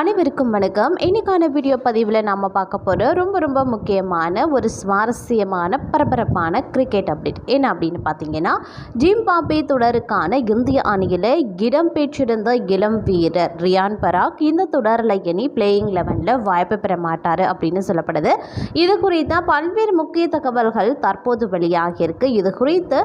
அனைவருக்கும் வணக்கம். இன்னைக்கான வீடியோ பதிவில் நாம் பார்க்க போகிற ரொம்ப ரொம்ப முக்கியமான ஒரு சுவாரஸ்யமான பரபரப்பான கிரிக்கெட் அப்டேட் என்ன அப்படின்னு பார்த்தீங்கன்னா ஜிம்பாபே தொடருக்கான இந்திய அணியில் இடம் பெற்றிருந்த இளம் வீரர் ரியான் பராக் இந்த தொடரில் இனி பிளேயிங் லெவனில் வாய்ப்பு பெற மாட்டார் அப்படின்னு சொல்லப்படுது. இது குறித்த பல்வேறு முக்கிய தகவல்கள் தற்போது வெளியாகியிருக்கு இது குறித்து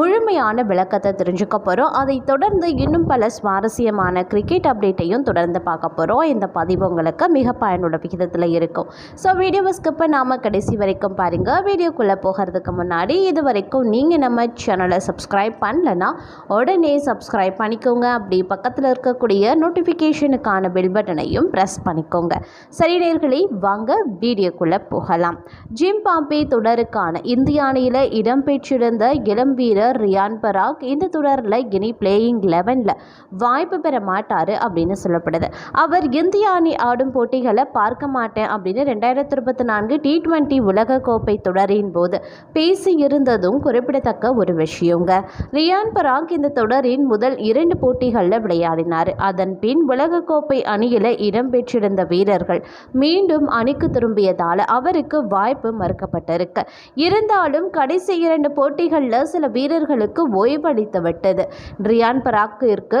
முழுமையான விளக்கத்தை தெரிஞ்சுக்க போகிறோம் அதைத் தொடர்ந்து இன்னும் பல சுவாரஸ்யமான கிரிக்கெட் அப்டேட்டையும் தொடர்ந்து பார்க்க போகிறோம் இந்த பதிவு உங்களுக்கு மிக பயனுள்ள விகிதத்தில் இருக்கும். ஸோ வீடியோவை ஸ்கிப் பண்ணாமல் கடைசி வரைக்கும் பாருங்கள் வீடியோக்குள்ளே போகிறதுக்கு முன்னாடி இது வரைக்கும் நீங்கள் நம்ம சேனலை சப்ஸ்கிரைப் பண்ணலன்னா உடனே சப்ஸ்கிரைப் பண்ணிக்கோங்க. அப்படி பக்கத்தில் இருக்கக்கூடிய நோட்டிஃபிகேஷனுக்கான பெல் பட்டனையும் ப்ரெஸ் பண்ணிக்கோங்க. சரி நேர்களே வாங்க வீடியோக்குள்ளே போகலாம். ஜிம் பாம்பே தொடருக்கான இந்திய அணியில் இடம்பெற்றிருந்த இளம் வீரர் ரியான் பராக் இந்த தொடரில் இனி பிளேயிங் லெவனில் வாய்ப்பு பெற மாட்டார் அப்படின்னு சொல்லப்படுது. அவர் இந்திய அணி ஆடும் போட்டிகளை பார்க்க மாட்டேன் அப்படின்னு ரெண்டாயிரத்தி இருபத்தி நான்கு டி டுவெண்ட்டி உலகக்கோப்பை தொடரின் போது பேசி இருந்ததும் குறிப்பிடத்தக்க ஒரு விஷயங்க. ரியான் பராக் இந்த தொடரின் முதல் இரண்டு போட்டிகளில் விளையாடினார். அதன் பின் உலகக்கோப்பை அணியில் இடம்பெற்றிருந்த வீரர்கள் மீண்டும் அணிக்கு திரும்பியதால் அவருக்கு வாய்ப்பு மறுக்கப்பட்டிருக்கு. இருந்தாலும் கடைசி இரண்டு போட்டிகளில் சில வீரர்களுக்கு ஓய்வளித்து விட்டது. ரியான் பராக்கிற்கு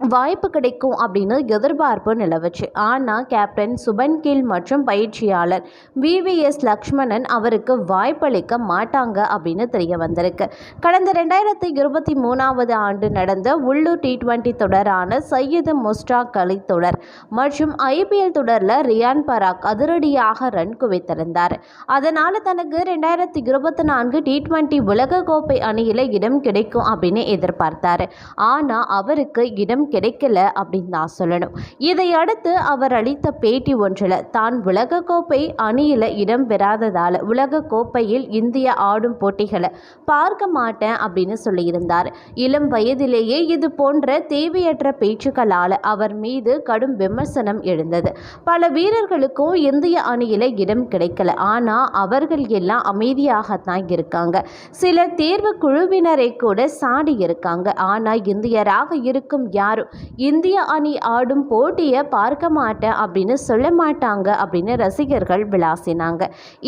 வாய்ப்பு கிடைக்கும் அப்படின்னு எதிர்பார்ப்பு நிலவுச்சு. ஆனால் கேப்டன் சுபன் கில் மற்றும் பயிற்சியாளர் விவிஎஸ் லக்ஷ்மணன் அவருக்கு வாய்ப்பளிக்க மாட்டாங்க அப்படின்னு தெரிய வந்திருக்கு கடந்த ரெண்டாயிரத்தி இருபத்தி மூணாவது ஆண்டு நடந்த உள்ளூர் டி டுவெண்ட்டி தொடரான சையது முஸ்டாக் அலி தொடர் மற்றும் ஐபிஎல் தொடரில் ரியான் பராக் அதிரடியாக ரன் குவித்திருந்தார். அதனால் தனக்கு ரெண்டாயிரத்தி இருபத்தி நான்கு டி டுவெண்ட்டி உலகக்கோப்பை அணியில் இடம் கிடைக்கும் அப்படின்னு எதிர்பார்த்தார். ஆனால் அவருக்கு இடம் கிடைக்கல அப்படின்னு தான் சொல்லணும். இதை அடுத்து அவர் அளித்த பேட்டி ஒன்றில் தான் உலகக்கோப்பை அணியில் இடம்பெறாததால் உலகக்கோப்பையில் இந்தியா ஆடும் போட்டிகளை பார்க்க மாட்டேன் அப்படின்னு சொல்லியிருந்தார். இளம் வயதிலேயே இது போன்ற தேவையற்ற பேச்சுக்களால் அவர் மீது கடும் விமர்சனம் எழுந்தது. பல வீரர்களுக்கும் இந்திய அணியில் இடம் கிடைக்கல. ஆனால் அவர்கள் எல்லாம் அமைதியாகத்தான் இருக்காங்க. சில தேர்வு குழுவினரை கூட சாடி இருக்காங்க ஆனால் இந்தியராக இருக்கும் யார் யாரும் இந்திய அணி ஆடும் போட்டியை பார்க்க மாட்டேன் அப்படின்னு சொல்ல மாட்டாங்க அப்படின்னு ரசிகர்கள் விளாசினாங்க.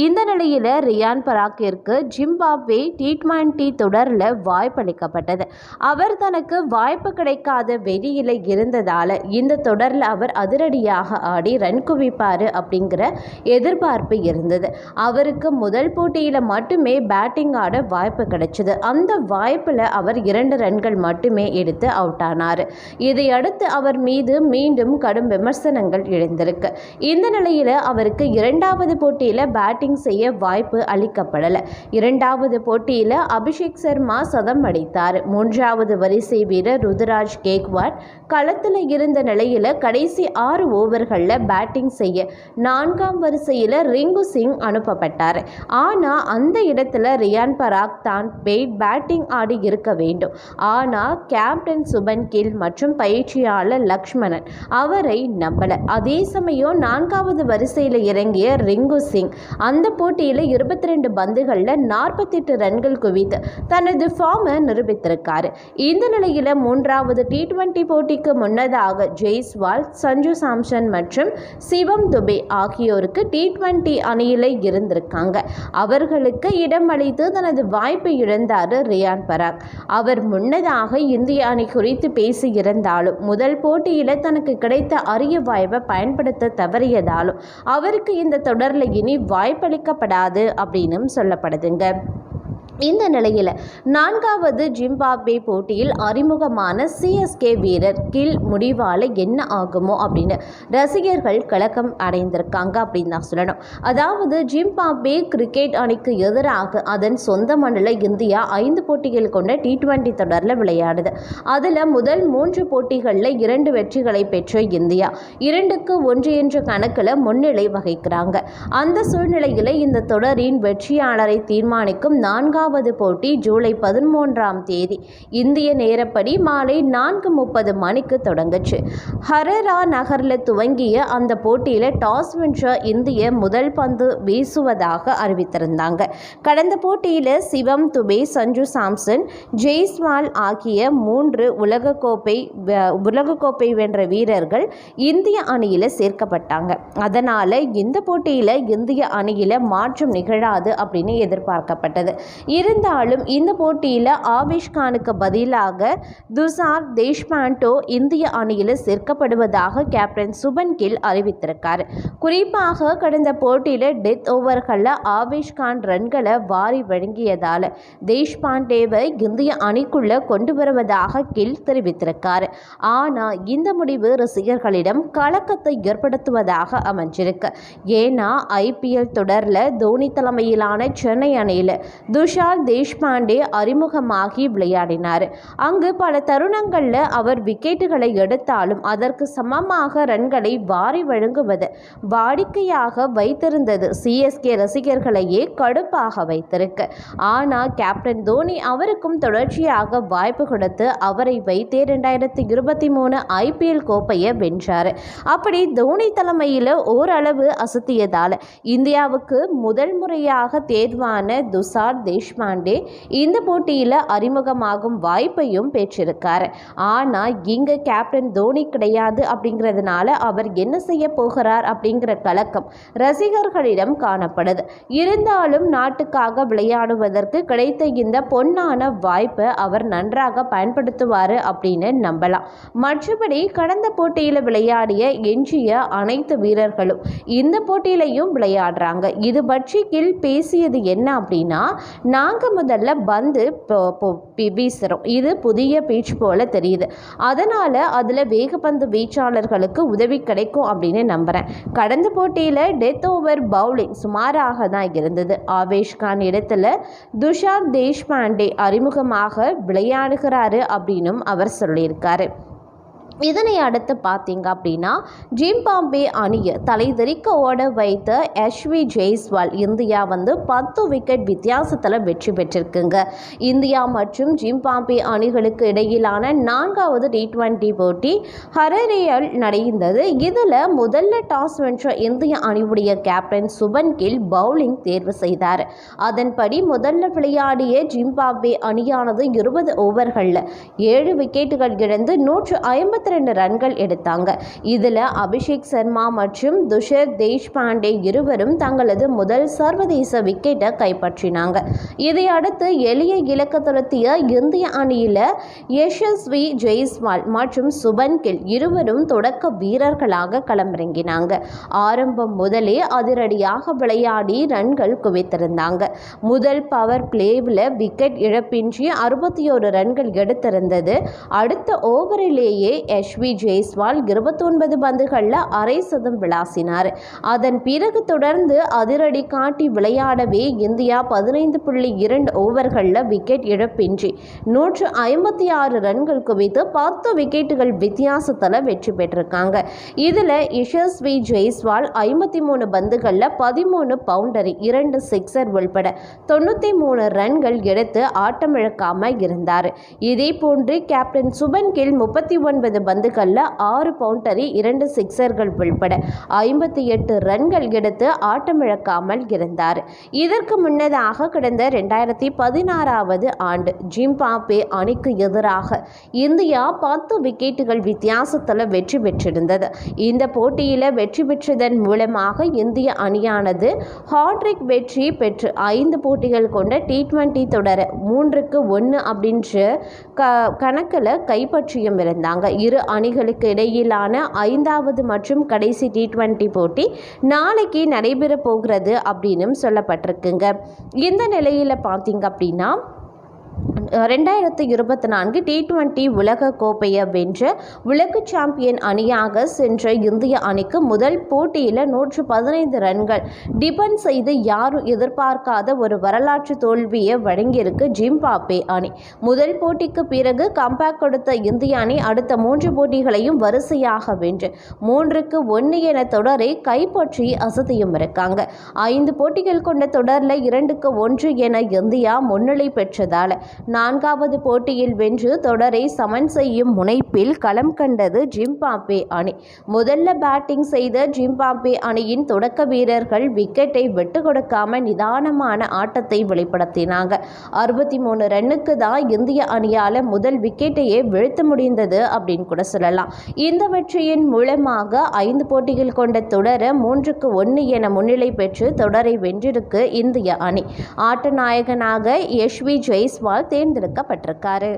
இந்த நிலையில் ரியான் பராக்கிற்கு ஜிம்பாப்வே டி டுவெண்ட்டி தொடரில் வாய்ப்பளிக்கப்பட்டது. அவர் தனக்கு வாய்ப்பு கிடைக்காத வெளியில் இருந்ததால் இந்த தொடரில் அவர் அதிரடியாக ஆடி ரன் குவிப்பார் அப்படிங்கிற எதிர்பார்ப்பு இருந்தது. அவருக்கு முதல் போட்டியில் மட்டுமே பேட்டிங் ஆட வாய்ப்பு கிடைச்சது. அந்த வாய்ப்பில் அவர் இரண்டு ரன்கள் மட்டுமே எடுத்து அவுட் ஆனார். இதையடுத்து அவர் மீது மீண்டும் கடும் விமர்சனங்கள் எழுந்திருக்கு. இந்த நிலையில் அவருக்கு இரண்டாவது போட்டியில் பேட்டிங் செய்ய வாய்ப்பு அளிக்கப்படலை. இரண்டாவது போட்டியில் அபிஷேக் சர்மா சதம் அடித்தார். மூன்றாவது வரிசை வீரர் ருதுராஜ் கேக்வாட் களத்தில் இருந்த நிலையில் கடைசி ஆறு ஓவர்களில் பேட்டிங் செய்ய நான்காம் வரிசையில் ரிங்கு சிங் அனுப்பப்பட்டார். ஆனால் அந்த இடத்துல ரியான் பராக் தான் பேட் பேட்டிங் ஆடி இருக்க வேண்டும். ஆனால் கேப்டன் சுபன் கில் மற்றும் மற்றும் பயிற்சியாளர் லக்ஷ்மணன். அவரை நம்பலை. அதே சமயம் நான்காவது வரிசையில் இறங்கிய ரிங்கு சிங். அந்த போட்டியில் இருபத்தி ரெண்டு பந்துகளில் நாற்பத்தெட்டு ரன்கள் குவித்து தனது ஃபார்மை நிரூபித்திருக்காரு. இந்த நிலையில் மூன்றாவது டி டுவெண்ட்டி போட்டிக்கு முன்னதாக ஜெய்ஸ்வால் சஞ்சு சாம்சன் மற்றும் சிவம் துபே ஆகியோருக்கு டி டுவெண்ட்டி அணியில் இருந்திருக்காங்க. அவர்களுக்கு இடம் அளித்து தனது வாய்ப்பை இழந்தார் ரியான் பராக். அவர் முன்னதாக இந்திய அணி குறித்து இழந்தாலும் முதல் போட்டியில் தனக்கு கிடைத்த அரிய வாய்ப்பை பயன்படுத்த தவறியதாலும் அவருக்கு இந்த தொடரில் இனி வாய்ப்பளிக்கப்படாது அப்படின்னும் சொல்லப்படுதுங்க. இந்த நிலையில் நான்காவது ஜிம்பாப்வே போட்டியில் அறிமுகமான சிஎஸ்கே வீரர் கில் முடிவால் என்ன ஆகுமோ அப்படின்னு ரசிகர்கள் கலக்கம் அடைந்திருக்காங்க அப்படின்னு தான் சொல்லணும். அதாவது ஜிம்பாப்வே கிரிக்கெட் அணிக்கு எதிராக அதன் சொந்த மண்ணில் இந்தியா ஐந்து போட்டிகள் கொண்ட டி டுவெண்ட்டி தொடரில் விளையாடுது. அதில் முதல் மூன்று போட்டிகளில் இரண்டு வெற்றிகளை பெற்ற இந்தியா இரண்டுக்கு ஒன்று என்ற கணக்கில் முன்னிலை வகிக்கிறாங்க. அந்த சூழ்நிலையில் இந்த தொடரின் வெற்றியாளரை தீர்மானிக்கும் நான்காவது நான்காவது போட்டி ஜூலை பதிமூன்றாம் தேதி. இந்திய நேரப்படி மாலை நான்கு முப்பது மணிக்கு தொடங்குச்சு. ஹரரா நகரில் துவங்கிய அந்த போட்டியில் டாஸ் வென்ற இந்திய முதல் பந்து வீசுவதாக அறிவித்திருந்தாங்க. கடந்த போட்டியில் சிவம் துபே சஞ்சு சாம்சன் ஜெய்ஸ்வால் ஆகிய மூன்று உலகக்கோப்பை உலகக்கோப்பை வென்ற வீரர்கள் இந்திய அணியில் சேர்க்கப்பட்டாங்க. அதனால் இந்த போட்டியில் இந்திய அணியில் மாற்றம் நிகழாது அப்படின்னு எதிர்பார்க்கப்பட்டது. இருந்தாலும் இந்த போட்டியில் ஆவேஷ் கானுக்கு பதிலாக துசார் தேஷ்பாண்டோ இந்திய அணியில் சேர்க்கப்படுவதாக கேப்டன் சுபன் கில் அறிவித்திருக்கார். குறிப்பாக கடந்த போட்டியில் டெத் ஓவர்களில் ஆவேஷ் கான் ரன்களை வாரி வழங்கியதால் தேஷ்பாண்டேவை இந்திய அணிக்குள்ளே கொண்டு வருவதாக கில் தெரிவித்திருக்கார். ஆனால் இந்த முடிவு ரசிகர்களிடம் கலக்கத்தை ஏற்படுத்துவதாக அமைஞ்சிருக்கு. ஏன்னா ஐபிஎல் தொடரில் தோனி தலைமையிலான சென்னை அணியில் துஷார் தேஷ்பாண்டே அறிமுகமாகி விளையாடினார். அங்கு பல தருணங்களில் அவர் விக்கெட்டுகளை எடுத்தாலும் அதற்கு சமமாக ரன்களை வாரி வழங்குவது வாடிக்கையாக வைத்திருந்தது. சிஎஸ்கே ரசிகர்களையே கடுப்பாக வைத்திருக்கு. ஆனால் கேப்டன் தோனி அவருக்கும் தொடர்ச்சியாக வாய்ப்பு கொடுத்து அவரை வைத்தே ரெண்டாயிரத்தி இருபத்தி மூணு ஐபிஎல் கோப்பையை வென்றார். அப்படி தோனி தலைமையில் ஓரளவு அசத்தியதால் இந்தியாவுக்கு முதல் முறையாக தேர்வான துசார் தேஷ்பாண்டே இந்த போட்டியில் அறிமுகமாகும் வாய்ப்பையும் பெற்றிருக்கார். ஆனால் இங்கே கேப்டன் தோனி கிடையாது அப்படிங்கிறதுனால அவர் என்ன செய்ய போகிறார் அப்படிங்கிற கலக்கம் ரசிகர்களிடம் காணப்படுது. இருந்தாலும் நாட்டுக்காக விளையாடுவதற்கு கிடைத்த இந்த பொன்னான வாய்ப்பை அவர் நன்றாக பயன்படுத்துவார் அப்படின்னு நம்பலாம். மற்றபடி கடந்த போட்டியில் விளையாடிய எஞ்சிய அனைத்து வீரர்களும் இந்த போட்டியிலையும் விளையாடுறாங்க. இது பற்றி கில் பேசியது என்ன அப்படின்னா நாங்கள் முதல்ல பந்து வீசுகிறோம் இது புதிய பீச் போல் தெரியுது. அதனால் அதில் வேகப்பந்து வீச்சாளர்களுக்கு உதவி கிடைக்கும் அப்படின்னு நம்புகிறேன் கடந்த போட்டியில் டெத் ஓவர் பவுலிங் சுமாராக தான் இருந்தது. ஆவேஷ் கான் இடத்துல துஷார் தேஷ்பாண்டே அறிமுகமாக விளையாடுகிறாரு அப்படின்னும் அவர் சொல்லியிருக்காரு. இதனை அடுத்து பார்த்தீங்க அப்படின்னா ஜிம்பாம்பே அணியை தலைதெறிக்க ஓட வைத்த எஷ்வி ஜெய்ஸ்வால் இந்தியா வந்து பத்து விக்கெட் வித்தியாசத்தில் வெற்றி பெற்றிருக்குங்க. இந்தியா மற்றும் ஜிம்பாம்பே அணிகளுக்கு இடையிலான நான்காவது டி டுவெண்ட்டி போட்டி ஹரரேயில் நடந்தது இதில் முதல்ல டாஸ் வென்ற இந்திய அணியுடைய கேப்டன் சுபன் கில் பவுலிங் தேர்வு செய்தார். அதன்படி முதல்ல விளையாடிய ஜிம்பாப்வே அணியானது இருபது ஓவர்களில் ஏழு விக்கெட்டுகள் இழந்து நூற்று ஐம்பத்தி ரெண்டு ரன்கள் எடுத்தாங்க. இதில் அபிஷேக் சர்மா மற்றும் துஷர் தேஷ்பாண்டே இருவரும் தங்களது முதல் சர்வதேச விக்கெட்டை கைப்பற்றினாங்க. இதையடுத்து எளிய இலக்கு துரத்திய இந்திய அணியில் யஷஸ்வி ஜெய்ஸ்வால் மற்றும் சுபன் கில் இருவரும் தொடக்க வீரர்களாக களமிறங்கினாங்க. ஆரம்பம் முதலே அதிரடியாக விளையாடி ரன்கள் குவித்திருந்தாங்க. முதல் பவர் பிளேவில் விக்கெட் இழப்பின்றி அறுபத்தி ஒரு ரன்கள் எடுத்திருந்தது. அடுத்த ஓவரிலேயே யஷ்வி ஜெய்ஸ்வால் இருபத்தொன்பது பந்துகளில் அரை சதம் விளாசினார். அதன் பிறகு தொடர்ந்து அதிரடி காட்டி விளையாடவே இந்தியா பதினைந்து புள்ளி இரண்டு ஓவர்களில் விக்கெட் இழப்பின்றி நூற்று ஐம்பத்தி ஆறு ரன்கள் குவித்து பத்து விக்கெட்டுகள் வித்தியாசத்தில் வெற்றி பெற்றிருக்காங்க. இதில் யஷஸ்வி ஜெய்ஸ்வால் ஐம்பத்தி மூணு பந்துகளில் பதிமூணு பவுண்டரி இரண்டு சிக்ஸர் உள்பட தொண்ணூற்றி மூணு ரன்கள் எடுத்து ஆட்டமிழக்காமல் இருந்தார். இதே போன்று கேப்டன் சுபன் கில் முப்பத்தி ஒன்பது பந்துகளில் ஆறு பவுண்டரி இரண்டு சிக்சர்கள் உள்பட ஐம்பத்தி எட்டு ரன்கள் எடுத்து ஆட்டமிழக்காமல் இருந்தார். இதற்கு முன்னதாக கடந்த ரெண்டாயிரத்தி பதினாறாவது ஆண்டு ஜிம்பாப்வே அணிக்கு எதிராக இந்தியா பத்து விக்கெட்டுகள் வித்தியாசத்தில் வெற்றி பெற்றிருந்தது. இந்த போட்டியில் வெற்றி பெற்றதன் மூலமாக இந்திய அணியானது ஹாட்ரிக் வெற்றி பெற்று ஐந்து போட்டிகள் கொண்ட டி டுவெண்ட்டி தொடர மூன்றுக்கு ஒன்று அப்படின்ற க கணக்கில் கைப்பற்றியும் இருந்தாங்க. இரு அணிகளுக்கு இடையிலான ஐந்தாவது மற்றும் கடைசி டி டுவெண்ட்டி போட்டி நாளைக்கு நடைபெற போகிறது அப்படின்னு சொல்லப்பட்டிருக்குங்க. இந்த நிலையில் பார்த்தீங்க அப்படின்னா ரெண்டாயிரத்து இருபத்தி நான்கு டி டுவெண்டி உலக கோப்பையை வென்ற உலக சாம்பியன் அணியாக சென்ற இந்திய அணிக்கு முதல் போட்டியில் நூற்று பதினைந்து ரன்கள் டிபெண்ட் செய்து யாரும் எதிர்பார்க்காத ஒரு வரலாற்று தோல்வியை வழங்கியிருக்கு ஜிம்பாப்வே அணி. முதல் போட்டிக்கு பிறகு கம்பேக் கொடுத்த இந்திய அணி அடுத்த மூன்று போட்டிகளையும் வரிசையாக வென்று மூன்றுக்கு ஒன்று என தொடரை கைப்பற்றி அசதியும் இருக்காங்க. ஐந்து போட்டிகள் கொண்ட தொடரில் இரண்டுக்கு ஒன்று என இந்தியா முன்னிலை பெற்றதால் நான்காவது போட்டியில் வென்று தொடரை சமன் செய்யும் முனைப்பில் களம் கண்டது ஜிம்பாப்வே அணி. முதல்ல பேட்டிங் செய்த ஜிம்பாப்வே அணியின் தொடக்க வீரர்கள் விக்கெட்டை விட்டு கொடுக்காம நிதானமான ஆட்டத்தை வெளிப்படுத்தினாங்க. அறுபத்தி மூணு ரன்னுக்கு தான் இந்திய அணியால் முதல் விக்கெட்டையே வீழ்த்த முடிந்தது அப்படின்னு கூட சொல்லலாம். இந்த வெற்றியின் மூலமாக ஐந்து போட்டிகள் கொண்ட தொடர மூன்றுக்கு ஒன்று என முன்னிலை பெற்று தொடரை வென்றிருக்கு இந்திய அணி. ஆட்ட நாயகனாக யஷ்வி ஜெய்ஸ்வால் தேர்ந்தெடுக்கப்பட்டிருக்காரு.